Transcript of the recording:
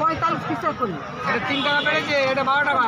পঁয়তাল্লিশ কিসের করি এটা তিন টাকা বেড়েছে এটা বারো। টাকা